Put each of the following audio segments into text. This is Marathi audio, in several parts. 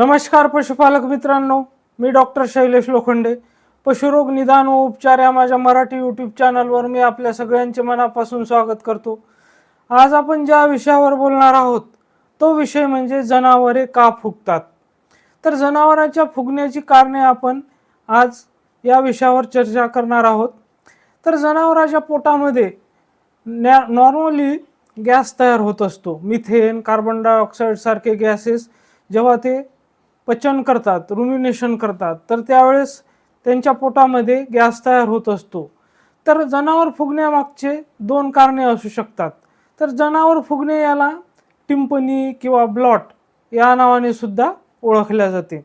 नमस्कार पशुपालक मित्रांनो. मी डॉक्टर शैलेश लोखंडे. पशुरोग निदान व उपचार या माझ्या मराठी यूट्यूब चॅनलवर मी आपल्या सगळ्यांचे मनापासून स्वागत करतो. आज आपण ज्या विषयावर बोलणार आहोत तो विषय म्हणजे जनावरे का फुगतात? तर जनावरांच्या फुगण्याची कारणे आपण आज या विषयावर चर्चा करणार आहोत. तर जनावराच्या पोटामध्ये नॅ नॉर्मली गॅस तयार होत असतो. मिथेन कार्बन डायऑक्साईड सारखे गॅसेस जेव्हा ते पचन करतात रुमिनेशन करतात तर त्यावेळेस त्यांच्या पोटामध्ये गॅस तयार होत असतो. तर जनावर फुगण्यामागचे दोन कारणे असू शकतात. तर जनावर फुगणे याला टिंपनी किंवा ब्लॉट या नावाने सुद्धा ओळखल्या जाते.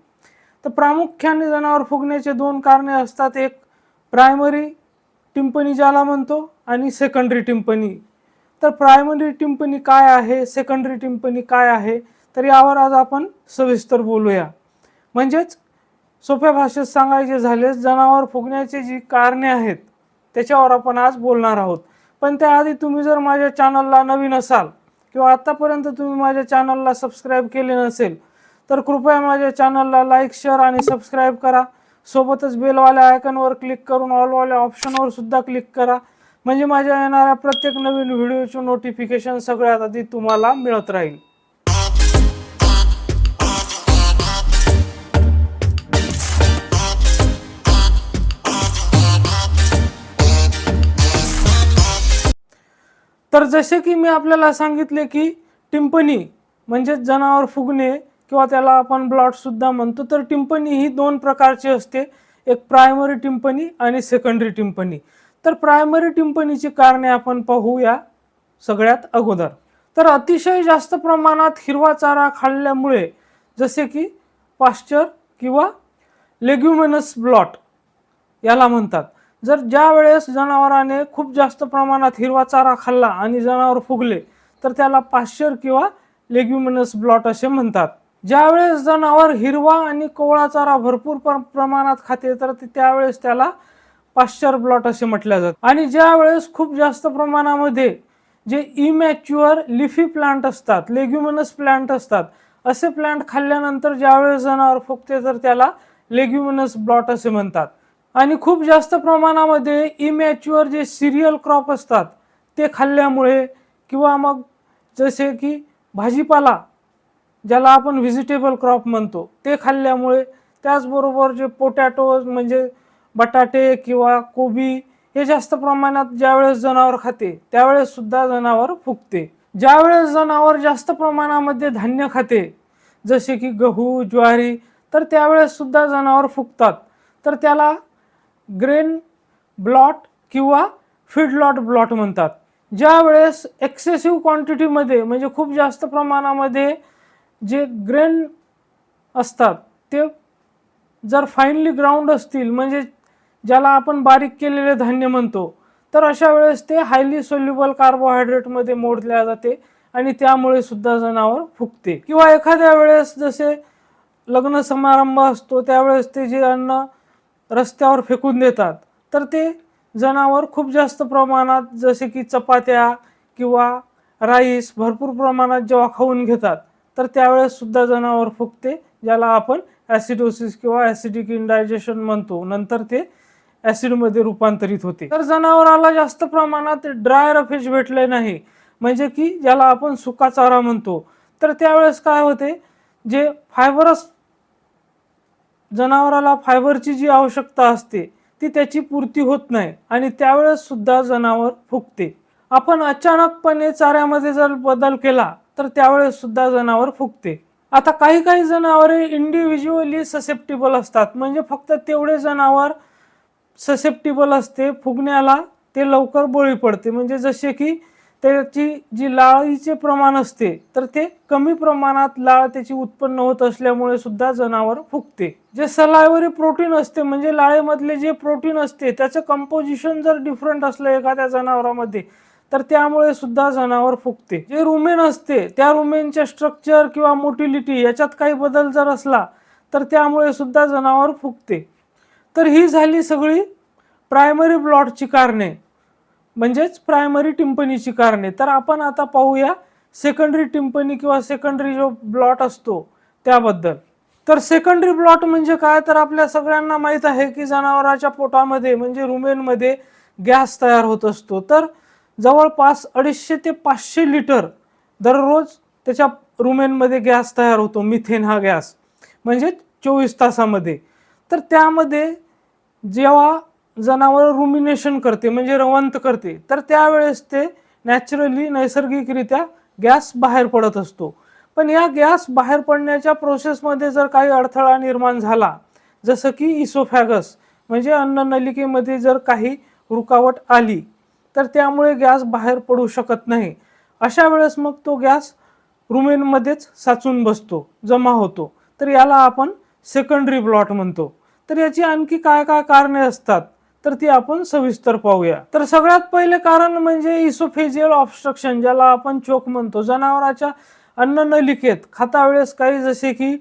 तर प्रामुख्याने जनावर फुगण्याचे दोन कारणे असतात. एक प्रायमरी टिंपनी ज्याला म्हणतो आणि सेकंडरी टिंपनी तर प्रायमरी टिंपनी काय आहे? सेकंडरी टिंपनी काय आहे? तर यावर आज आपण सविस्तर बोलूया. म्हणजेच सोप्या भाषेत सांगायचे झालेस जनावर फुगण्याची जी कारणे आहेत त्याच्यावर आपण आज बोलणार आहोत. पण त्याआधी तुम्ही जर माझ्या चॅनलला नवीन असाल किंवा आत्तापर्यंत तुम्ही माझ्या चॅनलला सबस्क्राईब केले नसेल तर कृपया माझ्या चॅनलला लाईक शेअर आणि सबस्क्राईब करा. सोबतच बेलवाल्या आयकनवर क्लिक करून ऑलवाल्या ऑप्शनवर सुद्धा क्लिक करा. म्हणजे माझ्या येणाऱ्या प्रत्येक नवीन व्हिडिओचे नोटिफिकेशन सगळ्यात आधी तुम्हाला मिळत राहील. तर जसे की मी आपल्याला सांगितले की टिंपणी म्हणजेच जनावर फुगणे किंवा त्याला आपण ब्लॉटसुद्धा म्हणतो तर टिंपणी ही दोन प्रकारची असते. एक प्रायमरी टिंपणी आणि सेकंडरी टिंपणी. तर प्रायमरी टिंपणीची कारणे आपण पाहूया सगळ्यात अगोदर. तर अतिशय जास्त प्रमाणात हिरवा चारा खाल्ल्यामुळे जसे की पाश्चर किंवा लेग्युमिनस ब्लॉट याला म्हणतात. जर ज्या वेळेस जनावराने खूप जास्त प्रमाणात हिरवा चारा खाल्ला आणि जनावर फुगले तर त्याला पाश्चर किंवा लेग्युमिनस ब्लॉट असे म्हणतात. ज्यावेळेस जनावर हिरवा आणि कोवळा चारा भरपूर प्रमाणात खाते तर त्यावेळेस त्याला पाश्चर ब्लॉट असे म्हटल्या जाते आणि ज्या वेळेस खूप जास्त प्रमाणामध्ये जे इमॅच्युअर लिफी प्लांट असतात लेग्युमिनस प्लांट असतात असे प्लांट खाल्ल्यानंतर ज्यावेळेस जनावर फुगते तर त्याला लेग्युमिनस ब्लॉट असे म्हणतात. आणि खूप जास्त प्रमाणामध्ये इमॅच्युअर जे सिरियल क्रॉप असतात ते खाल्ल्यामुळे किंवा मग जसे की भाजीपाला ज्याला आपण व्हेजिटेबल क्रॉप म्हणतो ते खाल्ल्यामुळे त्याचबरोबर जे पोटॅटो म्हणजे बटाटे किंवा कोबी हे जास्त प्रमाणात ज्यावेळेस जनावर खाते त्यावेळेस सुद्धा जनावर फुगते. ज्यावेळेस जनावर जास्त प्रमाणामध्ये धान्य खाते जसे की गहू ज्वारी तर त्यावेळेस सुद्धा जनावर फुगतात. तर त्याला ग्रेन ब्लॉट किंवा फीडलॉट ब्लॉट म्हणतात. ज्या वेळेस एक्सेसिव्ह क्वांटिटीमध्ये म्हणजे खूप जास्त प्रमाणामध्ये जे ग्रेन असतात ते जर फाईनली ग्राउंड असतील म्हणजे ज्याला आपण बारीक केलेले धान्य म्हणतो तर अशा वेळेस ते हायली सोल्युबल कार्बोहायड्रेटमध्ये मोडल्या जाते आणि त्यामुळे सुद्धा जनावर फुगते. किंवा एखाद्या वेळेस जसे लग्न समारंभ असतो त्यावेळेस ते जे अन्न रस्त्यावर फेकून देतात. तर ते जनावर खूप जास्त प्रमाणात जसे की चपात्या किंवा राईस भरपूर प्रमाणात जेव्हा खाऊन घेतात तर त्यावेळेस सुद्धा जनावर फुगते ज्याला आपण ॲसिडोसिस किंवा ॲसिडिक इंडायजेशन म्हणतो. नंतर ते ॲसिडमध्ये रूपांतरित होते. तर जनावराला जास्त प्रमाणात ड्राय रफेज भेटले नाही. म्हणजे की ज्याला आपण सुका चारा म्हणतो. तर त्यावेळेस काय होते? जे फायबरस जनावराला फायबरची जी आवश्यकता असते ती त्याची पूर्ती होत नाही आणि त्यावेळेस सुद्धा जनावर फुगते. आपण अचानकपणे चाऱ्यामध्ये जर बदल केला तर त्यावेळेस सुद्धा जनावर फुगते. आता काही काही जनावरे इंडिव्हिज्युअली ससेप्टेबल असतात. म्हणजे फक्त तेवढे जनावर ससेप्टेबल असते फुगण्याला ते लवकर बळी पडते. म्हणजे जसे की त्याची जी लाळीचे प्रमाण असते तर ते कमी प्रमाणात लाळ त्याची उत्पन्न होत असल्यामुळे सुद्धा जनावर फुगते. जे सलायवरी प्रोटीन असते म्हणजे लाळेमधले जे प्रोटीन असते त्याचं कंपोजिशन जर डिफरंट असलं एखाद्या जनावरामध्ये तर त्यामुळे सुद्धा जनावर फुगते. जे रुमेन असते त्या रुमेनच्या स्ट्रक्चर किंवा मोटिलिटी याच्यात काही बदल जर असला तर त्यामुळे सुद्धा जनावर फुगते. तर ही झाली सगळी प्रायमरी ब्लॉटची कारणे. म्हणजेच प्रायमरी टिंपणीची कारणे. तर आपण आता पाहूया सेकंडरी टिंपणी किंवा सेकंडरी जो ब्लॉट असतो त्याबद्दल. तर सेकंडरी ब्लॉट म्हणजे काय? तर आपल्या सगळ्यांना माहीत आहे की जनावराच्या पोटामध्ये म्हणजे रुमेनमध्ये गॅस तयार होत असतो. तर जवळपास अडीचशे ते पाचशे लिटर दररोज त्याच्या रुमेनमध्ये गॅस तयार होतो. मिथेन हा गॅस. म्हणजे चोवीस तासामध्ये. तर त्यामध्ये जेव्हा जनावर रुमिनेशन करते म्हणजे रवंत करते. तर त्यावेळेस ते नॅचरली नैसर्गिकरित्या गॅस बाहेर पडत असतो. पण या गॅस बाहेर पडण्याच्या प्रोसेसमध्ये जर काही अडथळा निर्माण झाला जसं की इसोफॅगस म्हणजे अन्ननलिकेमध्ये जर काही रुकावट आली तर त्यामुळे गॅस बाहेर पडू शकत नाही. अशा वेळेस मग तो गॅस रुमेनमध्येच साचून बसतो जमा होतो. तर याला आपण सेकंडरी ब्लॉट म्हणतो. तर याची आणखी काय काय कारणे असतात? तर ती आपण सविस्तर पाहूया. तर सगळ्यात पहिले कारण म्हणजे इसोफेजियल ऑब्स्ट्रक्शन ज्याला आपण चोक म्हणतो. जनावराच्या अन्ननलिकेत खाता वेळेस काही जसे की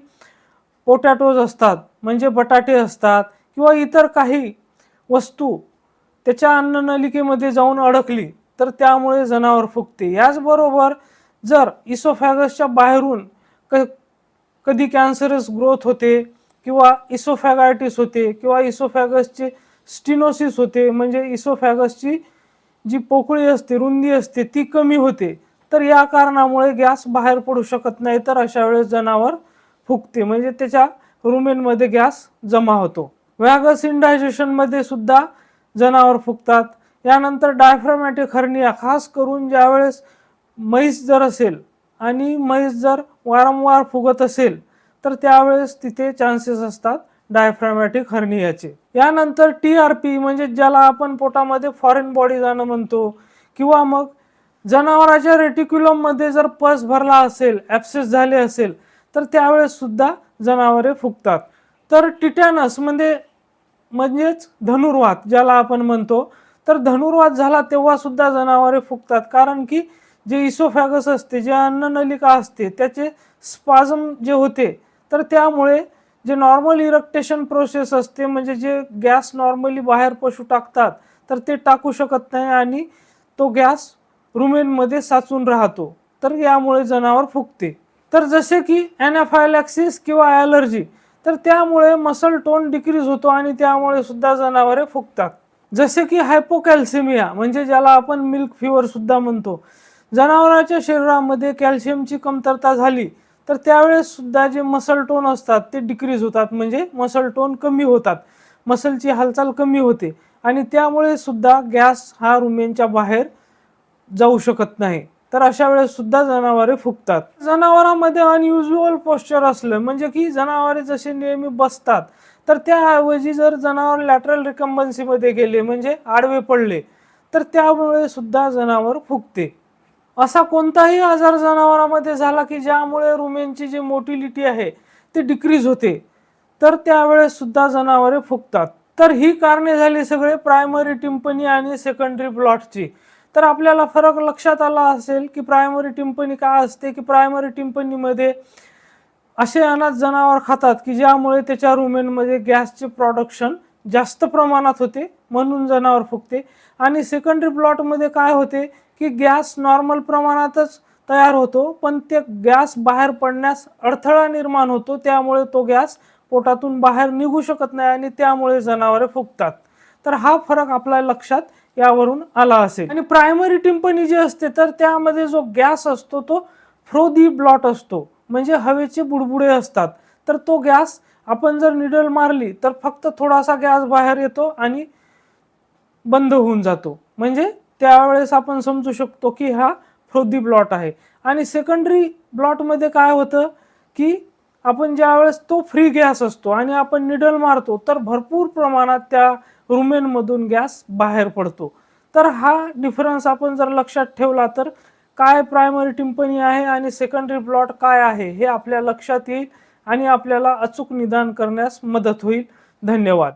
पोटॅटोज असतात म्हणजे बटाटे असतात किंवा इतर काही वस्तू त्याच्या अन्ननलिकेमध्ये जाऊन अडकली तर त्यामुळे जनावर फुगते. याचबरोबर जर इसोफॅगसच्या बाहेरून क कधी कॅन्सरस ग्रोथ होते किंवा इसोफॅगायटिस होते किंवा इसोफॅगसचे स्टिनोसिस होते म्हणजे इसोफॅगसची जी पोकळी असते रुंदी असते ती कमी होते. तर या कारणामुळे गॅस बाहेर पडू शकत नाही तर अशा वेळेस जनावर फुगते. म्हणजे त्याच्या रुमेनमध्ये गॅस जमा होतो. वॅगस इंडायजेशनमध्ये सुद्धा जनावर फुगतात. यानंतर डायफ्रामॅटिक हर्निया खास करून ज्यावेळेस म्हैस जर असेल आणि म्हैस जर वारंवार फुगत असेल तर त्यावेळेस तिथे चान्सेस असतात डायफ्रामॅटिक हर्नियाचे यानंतर टी आर पी म्हणजे ज्याला आपण पोटामध्ये फॉरेन बॉडी जाणं म्हणतो किंवा मग जनावराच्या रेटिक्युलममध्ये जर पस भरला असेल ॲप्सेस झाले असेल तर त्यावेळेस सुद्धा जनावरे फुगतात. तर टिटॅनस म्हणजे म्हणजेच धनुर्वात ज्याला आपण म्हणतो तर धनुर्वात झाला तेव्हा सुद्धा जनावरे फुगतात. कारण की जे इसोफॅगस असते जे अन्ननलिका असते त्याचे स्पाझम जे होते तर त्यामुळे जे नॉर्मल इरक्टेशन प्रोसेस असते म्हणजे जे गॅस नॉर्मली बाहेर पशु टाकतात तर ते टाकू शकत नाही आणि तो गॅस रुमेनमध्ये साचून राहतो. तर यामुळे जनावर फुगते. तर जसे की ॲनाफायलॅक्सिस किंवा ॲलर्जी तर त्यामुळे मसल टोन डिक्रीज होतो आणि त्यामुळे सुद्धा जनावरे फुगतात. जसे की हायपोकॅल्सिमिया म्हणजे ज्याला आपण मिल्क फिवर सुद्धा म्हणतो. जनावरांच्या शरीरामध्ये कॅल्शियमची कमतरता झाली तर त्यावेळेस सुद्धा जे मसल टोन असतात ते डिक्रीज होतात. म्हणजे मसल टोन कमी होतात. मसलची हालचाल कमी होते. आणि त्यामुळे सुद्धा गॅस हा रुमेनच्या बाहेर जाऊ शकत नाही. तर अशा वेळेस सुद्धा जनावरे फुगतात. जनावरांमध्ये अनयुज्युअल पोश्चर असलं म्हणजे की जनावरे जसे नेहमी बसतात तर त्याऐवजी जर जनावर लॅटरल रिकम्बन्सीमध्ये गेले म्हणजे आडवे पडले तर त्यामुळे सुद्धा जनावर फुगते. असा कोणताही आजार जनावरांमध्ये झाला की ज्यामुळे रुमेनची जी मोटिलिटी आहे ती डिक्रीज होते. तर त्यावेळेस सुद्धा जनावरे फुगतात. तर ही कारणे झाली सगळे प्रायमरी टिंपनी आणि सेकंडरी ब्लॉटची तर आपल्याला फरक लक्षात आला असेल की प्रायमरी टिंपनी काय असते की प्रायमरी टिंपनीमध्ये असे अनाथ जनावर खातात की ज्यामुळे त्याच्या रुमेनमध्ये गॅसचे प्रोडक्शन जास्त प्रमाणात होते म्हणून जनावर फुगते. आणि सेकंडरी प्लॉटमध्ये काय होते की गॅस नॉर्मल प्रमाणातच तयार होतो पण ते गॅस बाहेर पडण्यास अडथळा निर्माण होतो त्यामुळे तो गॅस पोटातून बाहेर निघू शकत नाही आणि त्यामुळे जनावरे फुगतात. तर हा फरक आपल्या लक्षात यावरून आला असेल. आणि प्रायमरी टिंपणी जी असते तर त्यामध्ये जो गॅस असतो तो फ्रोदी ब्लॉट असतो म्हणजे हवेचे बुडबुडे असतात. तर तो गॅस आपण जर निडल मारली तर फक्त थोडासा गॅस बाहेर येतो आणि बंद होऊन जातो. म्हणजे त्यावेळेस आपण समजू शकतो की हा फ्रोदी ब्लॉट आहे. आणि सेकंडरी ब्लॉटमध्ये काय होतं की आपण ज्यावेळेस तो फ्री गॅस असतो आणि आपण निडल मारतो तर भरपूर प्रमाणात त्या रुमेनमधून गॅस बाहेर पडतो. तर हा डिफरन्स आपण जर लक्षात ठेवला तर काय प्रायमरी टिंपनी आहे आणि सेकंडरी प्लॉट काय आहे हे आपल्या लक्षात येईल आणि आपल्याला अचूक निदान करण्यास मदत होईल. धन्यवाद.